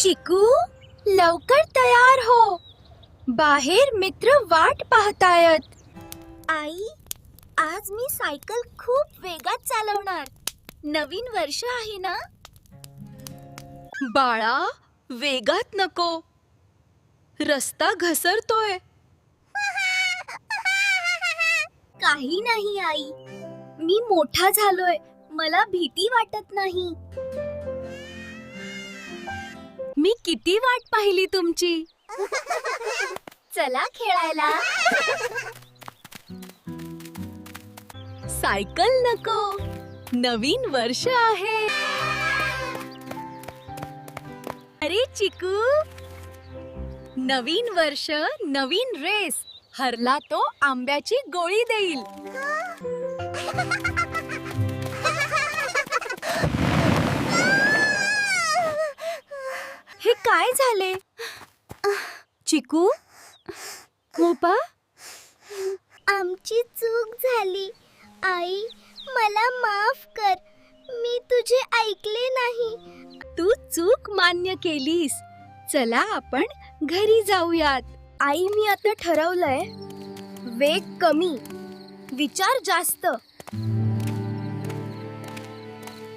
चिकू लवकर तयार हो. बाहेर मित्र वाट पाहतायत. आई आज मी सायकल खूप वेगात चालवणार. नवीन वर्ष आहे ना? बाळा वेगात नको. रस्ता घसरतोय. काही नाही आई. मी मोठा झालोय. मला भीती वाटत नाही. किती वाट पाहिली तुमची? चला खेळायला. सायकल नको. नवीन वर्ष आहे. अरे चिकू. नवीन वर्ष नवीन रेस. हरला तो आंब्याची गोळी देईल. हे काय झाले? चिकू? मोपा आमची चूक झाली. आई मला माफ कर. मी तुझे ऐकले नाही. तू चूक मान्य केलीस. चला आपण घरी जाऊयात. आई मी आता ठरवलंय वेग कमी. विचार जास्त.